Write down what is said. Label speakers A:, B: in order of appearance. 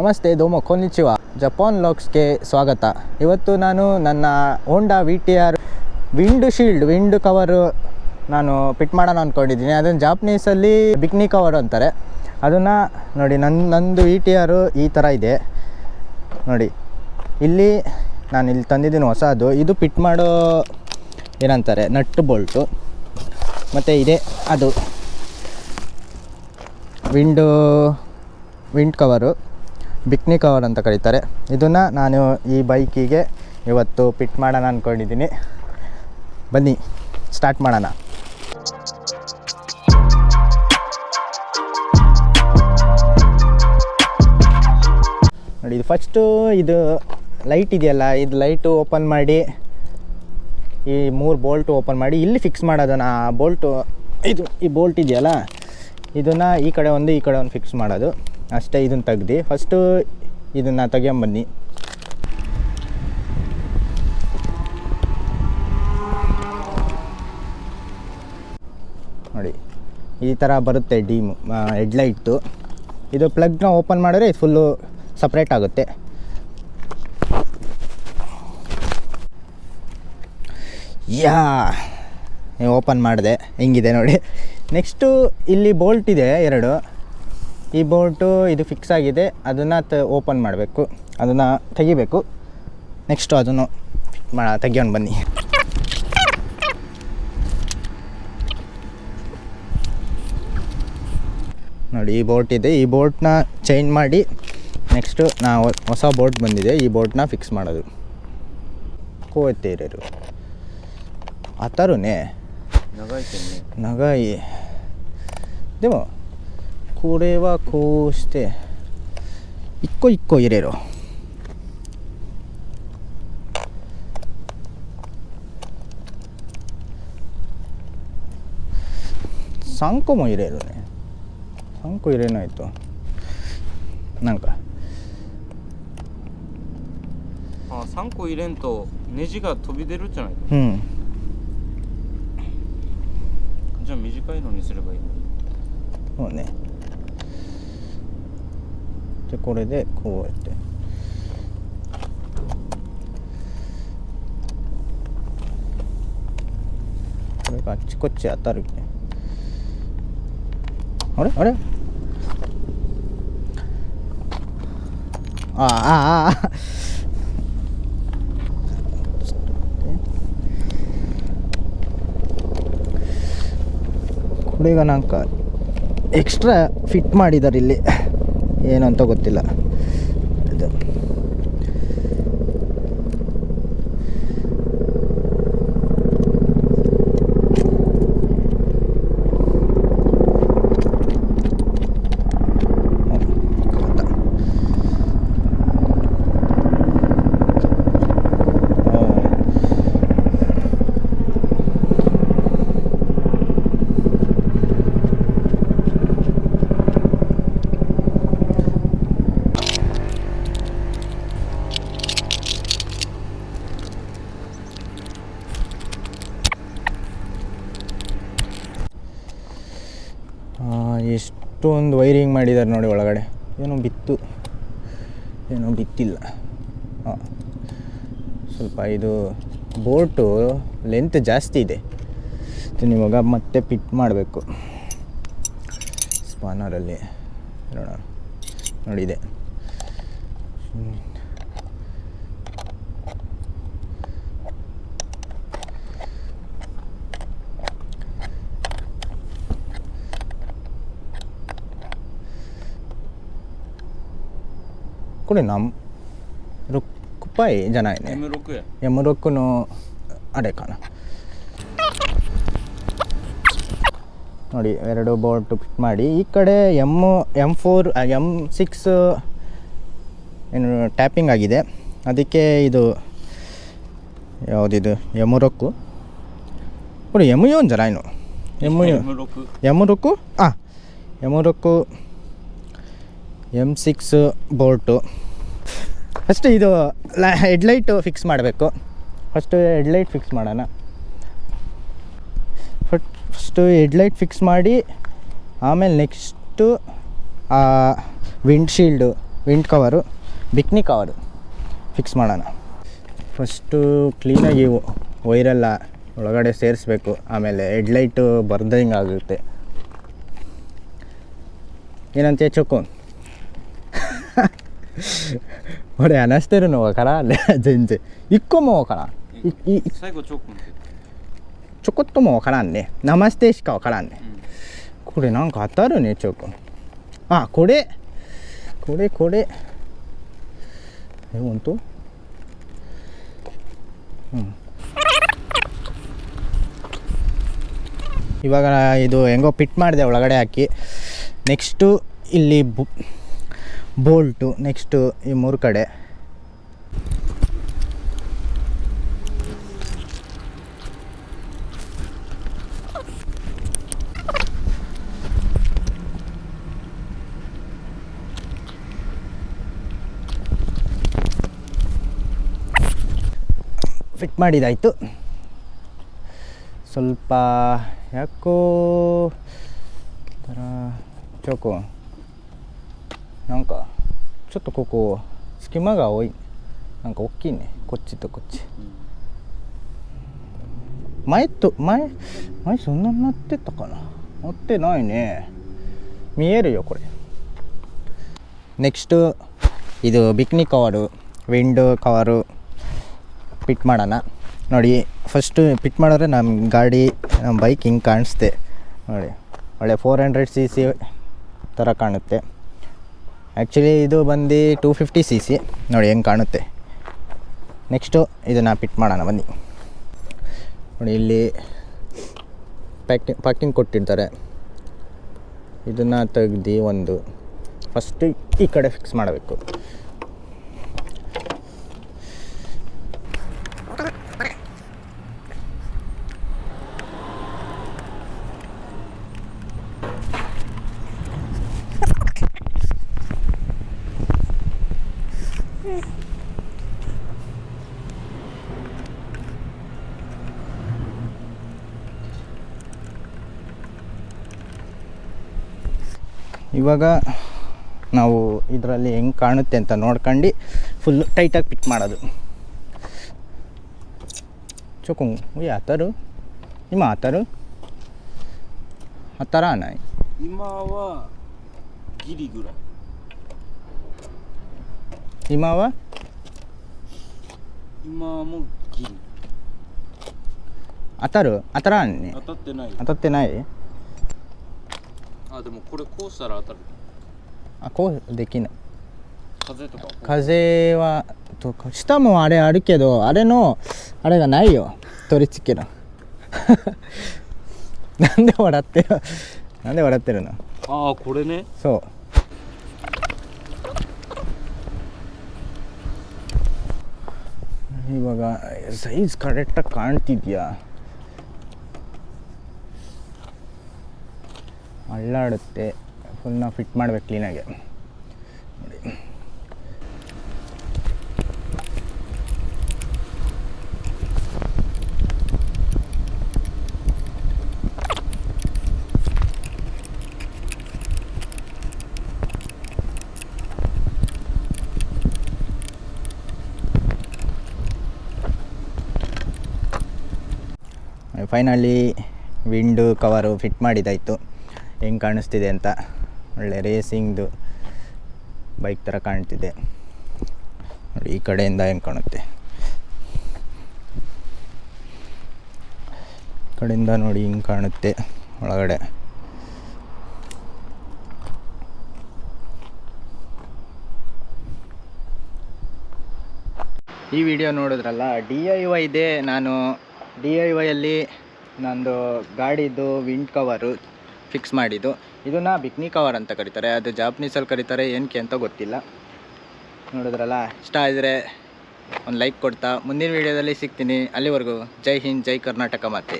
A: ನಮಸ್ತೆ, ದೋಮೋ ಕೊನಿಚಿವ ಜಪಾನ್ ಲಾಕ್ಸ್ಗೆ ಸ್ವಾಗತ. ಇವತ್ತು ನಾನು ನನ್ನ Honda V T R windshield, wind cover ನಾನು ಫಿಟ್ ಮಾಡೋಣ ಅಂದ್ಕೊಂಡಿದ್ದೀನಿ ಅದನ್ನು ಜಾಪನೀಸಲ್ಲಿ ಬಿಕ್ನಿ ಕವರ್ ಅಂತಾರೆ. ಅದನ್ನು ನೋಡಿ ನನ್ನ ನಂದು ವಿ ಟಿ ಆರು ಈ ಥರ ಇದೆ. ನೋಡಿ, ಇಲ್ಲಿ ನಾನು ಇಲ್ಲಿ ತಂದಿದ್ದೀನಿ ಹೊಸದು. ಇದು ಫಿಟ್ ಮಾಡೋ ಏನಂತಾರೆ ನಟ್ಟು ಬೋಲ್ಟು. ಮತ್ತು ಇದೆ, ಅದು. Window, wind cover. Bikini cover ಅಂತ ಕರೀತಾರೆ. ಇದನ್ನು ನಾನು ಈ ಬೈಕಿಗೆ ಇವತ್ತು ಪಿಟ್ ಮಾಡೋಣ ಅಂದ್ಕೊಂಡಿದ್ದೀನಿ ಬನ್ನಿ, ಸ್ಟಾರ್ಟ್ ಮಾಡೋಣ. ನೋಡಿ, ಇದು ಫಸ್ಟು ಇದು ಲೈಟ್ ಇದೆಯಲ್ಲ, ಇದು ಲೈಟು ಓಪನ್ ಮಾಡಿ, ಈ ಮೂರು ಬೋಲ್ಟು ಓಪನ್ ಮಾಡಿ ಇಲ್ಲಿ ಫಿಕ್ಸ್ ಮಾಡೋದನ್ನು, ಆ ಬೋಲ್ಟು ಇದು ಈ ಬೋಲ್ಟ್ ಇದೆಯಲ್ಲ, ಇದನ್ನು ಈ ಕಡೆ ಒಂದು, ಈ ಕಡೆ ಒಂದು ಫಿಕ್ಸ್ ಮಾಡೋದು. ಅಷ್ಟೇ ಇದನ್ನು ತೆಗ್ದು ಫಸ್ಟು ಇದನ್ನು ತೆಗಿಯಂಬನ್ನಿ. ನೋಡಿ, ಈ ಥರ ಬರುತ್ತೆ ಡೀಮ್ ಹೆಡ್ಲೈಟು ಇದು ಪ್ಲಗ್ನ ಓಪನ್ ಮಾಡಿದ್ರೆ ಇದು ಫುಲ್ಲು ಸಪ್ರೇಟ್ ಆಗುತ್ತೆ. ಯಾ ಓಪನ್ ಮಾಡಿದೆ, ಹೆಂಗಿದೆ ನೋಡಿ. ನೆಕ್ಸ್ಟು ಇಲ್ಲಿ ಬೋಲ್ಟ್ ಇದೆ, ಎರಡು. ಈ ಬೋಟು ಇದು ಫಿಕ್ಸ್ ಆಗಿದೆ. ಅದನ್ನು ತ ಓಪನ್ ಮಾಡಬೇಕು. ಅದನ್ನು ತೆಗಿಬೇಕು. ನೆಕ್ಸ್ಟು ಅದನ್ನು ಮಾ ತೆಗಿಯೋಣ ಬನ್ನಿ. ನೋಡಿ ಈ ಬೋಟ್ ಇದೆ. ಈ ಬೋಟ್ನ ಚೇಂಜ್ ಮಾಡಿ ನೆಕ್ಸ್ಟು ನಾ ಹೊಸ ಬೋಟ್ ಬಂದಿದೆ. ಈ ಬೋಟ್ನ ಫಿಕ್ಸ್ ಮಾಡೋದು. ಕೋತೀರರು. ಆ ಥರನೇ ನಗಾಯಿ ನಗಾಯಿ. ದೇವೋ これはこうして一個一個入れろ。3個も入れるね。3個入れないと。なんか。
B: あ3個入れんとネジが飛び出るじゃない。
A: うん。
B: じゃあ短いのにすればいいの
A: そうねでこれでこうやってこれがあっちこっち当たるねあれあれあああああちょっと待ってこれがなんかエクストラフィットಮಾಡಿದ್ದಾರೆ ಇಲ್ಲಿ ಏನು ಅಂತ ಗೊತ್ತಿಲ್ಲ. ಇದು ಹೌದಾ? ಹೌದು. ಆ, ಎಷ್ಟೊಂದು ವೈರಿಂಗ್ ಮಾಡಿದ್ದಾರೆ ನೋಡಿ ಒಳಗಡೆ. ಏನೋ ಬಿತ್ತು. ಏನೋ ಬಿತ್ತಿಲ್ಲ. ಸ್ವಲ್ಪ ಇದು ಬೋಟು ಲೆಂತ್ ಜಾಸ್ತಿ ಇದೆ. ಇವಾಗ ಮತ್ತೆ ಪಿಟ್ ಮಾಡಬೇಕು. ಸ್ಪಾನರಲ್ಲಿ ನೋಡೋಣ. ನೋಡಿದೆ. これ何6パイじゃないね
B: M6 や
A: M6 のあれかなನೋಡಿ ಎರಡು ಬೋಲ್ಟ್ ಫಿಟ್ ಮಾಡಿ ಈ ಕಡೆ M M four M six ಏನು ಟ್ಯಾಪಿಂಗ್ ಆಗಿದೆ ಅದಕ್ಕೆ ಇದು ಯಾವುದಿದು ಎಮುರಕ್ಕುこれ M4 じゃないの M4
B: M6
A: M6 あ M6 M6 bolt first ಇದು ಹೆಡ್ಲೈಟು ಫಿಕ್ಸ್ ಮಾಡಬೇಕು. ಫಸ್ಟು ಹೆಡ್ಲೈಟ್ ಫಿಕ್ಸ್ ಮಾಡೋಣ. ಫಸ್ಟು ಹೆಡ್ಲೈಟ್ ಫಿಕ್ಸ್ ಮಾಡಿ, ಆಮೇಲೆ next windshield wind cover bikini cover fix ಮಾಡೋಣ. ಫಸ್ಟು ಕ್ಲೀನಾಗಿ ವೈರೆಲ್ಲ ಒಳಗಡೆ ಸೇರಿಸ್ಬೇಕು. ಆಮೇಲೆ ಹೆಡ್ಲೈಟು ಬರ್ದಂಗೆ ಆಗುತ್ತೆ ಏನಂತೆ ಚೊಕ್ಕು. ಒಡೆ ಅನಸ್ತಿರು ನೋವ ಕರ ಅಲ್ಲೇ ಜಂಜೆ ಇಕ್ಕೋ ಮೋ ಕರ ಈ
B: 最後チョコンって
A: ちょこっともわからんねナマステしかわからんねこれなんか当たるねチョコあこれこれこれえ本当うんಇವಾಗ ಇದು ಹೆಂಗೋ ಪಿಟ್ ಮಾಡಿದೆ ಒಳಗಡೆ ಹಾಕಿ ನೆಕ್ಸ್ಟು ಇಲ್ಲಿ ಬೋಲ್ಟು ನೆಕ್ಸ್ಟು ಈ ಮೂರು ಕಡೆ. ಫಿಟ್ ಮಾಡಿದಾಯಿತು. ಸ್ವಲ್ಪ ಯಾಕೋ ಥರ ಚೋಕು. なんかちょっとここ隙間が多いなんか大きいねこっちとこっち前と前前そんなになってたかななってないね見えるよこれネクストಇದು ಬಿಕ್ನಿ ಕವರು ವಿಂಡೋ ಕವರು ಪಿಟ್ ಮಾಡೋಣ ನೋಡಿ ಫಸ್ಟು ಪಿಟ್ ಮಾಡಿದ್ರೆ ನಮ್ಮ ಗಾಡಿ ನಮ್ಮ ಬೈಕ್ ಹಿಂಗೆ ಕಾಣಿಸುತ್ತೆ ನೋಡಿ ಒಳ್ಳೆ ಫೋರ್ ಹಂಡ್ರೆಡ್ ಸಿ ಸಿ ಥರ ಕಾಣುತ್ತೆ ಆ್ಯಕ್ಚುಲಿ ಇದು ಬಂದು ಟೂ ಫಿಫ್ಟಿ ಸಿ ಸಿ ನೋಡಿ ಹೆಂಗೆ ಕಾಣುತ್ತೆ. ನೆಕ್ಸ್ಟು ಇದನ್ನು ಪಿಟ್ ಮಾಡೋಣ, ಬನ್ನಿ. ನೋಡಿ ಇಲ್ಲಿ ಪ್ಯಾಕಿಂಗ್ ಪ್ಯಾಕಿಂಗ್ ಕೊಟ್ಟಿರ್ತಾರೆ. ಇದನ್ನು ತೆಗ್ದು ಒಂದು ಫಸ್ಟ್ ಈ ಕಡೆ ಫಿಕ್ಸ್ ಮಾಡಬೇಕು. ಇವಾಗ ನಾವು ಇದರಲ್ಲಿ ಹೆಂಗೆ ಕಾಣುತ್ತೆ ಅಂತ ನೋಡ್ಕೊಂಡು ಫುಲ್ಲು ಟೈಟಾಗಿ ಪಿಕ್ ಮಾಡೋದು ಚೊಕೊಂಗು ಯಾತಾರು ನಿಮ್ಮ ಆತಾರು ಆ ಥರ ನಾಯಿ
B: ಗಿರಿಗುರ
A: ಇಮಾವ
B: ಇಮಾಮು ಗಿರಿ ಅತಾರು
A: ಆ ಥರ ಅನ್ನಿ ಅತತ್ತೆ ನಾಯಿ
B: あでもこれこうしたら当たる
A: あこうできない。
B: 風とか？
A: 風はとか下もあれあるけどあれのあれがないよ。取り付けの なんで笑ってる？なんで笑ってるの？
B: ああこれね。
A: そう。今が「サイズカレッタカンティビア」ಅಳ್ಳಾಡುತ್ತೆ ಫುಲ್ ನಾವು ಫಿಟ್ ಮಾಡ್ಬೇಕು ಕ್ಲೀನಾಗೆ ನೋಡಿ ಫೈನಲಿ ವಿಂಡು ಕವರು ಫಿಟ್ ಮಾಡಿದ್ದಾಯಿತು. ಹೆಂಗೆ ಕಾಣಿಸ್ತಿದೆ ಅಂತ. ಒಳ್ಳೆ ರೇಸಿಂಗ್ದು ಬೈಕ್ ಥರ ಕಾಣ್ತಿದೆ. ನೋಡಿ, ಈ ಕಡೆಯಿಂದ ಹೆಂಗೆ ಕಾಣುತ್ತೆ. ಕಡೆಯಿಂದ ನೋಡಿ ಹಿಂಗೆ ಕಾಣುತ್ತೆ ಒಳಗಡೆ. ಈ ವಿಡಿಯೋ ನೋಡಿದ್ರಲ್ಲ, ಡಿ ಐ ವೈದೇ ನಾನು, ಡಿ ಐ ವೈಯಲ್ಲಿ ನಂದು ಗಾಡಿದು ವಿಂಡ್ ಕವರು. ಫಿಕ್ಸ್ ಮಾಡಿದ್ದು. ಇದನ್ನು ಬಿಕ್ನಿ ಕವರ್ ಅಂತ ಕರೀತಾರೆ. ಅದು ಜಾಪನೀಸಲ್ಲಿ ಕರೀತಾರೆ. ಏನಕ್ಕೆ ಅಂತ ಗೊತ್ತಿಲ್ಲ. ನೋಡಿದ್ರಲ್ಲ? ಇಷ್ಟ ಆದರೆ ಒಂದು ಲೈಕ್ ಕೊಡ್ತಾ. ಮುಂದಿನ ವಿಡಿಯೋದಲ್ಲಿ ಸಿಗ್ತೀನಿ. ಅಲ್ಲಿವರೆಗೂ ಜೈ ಹಿಂದ್, ಜೈ ಕರ್ನಾಟಕ ಮತ್ತೆ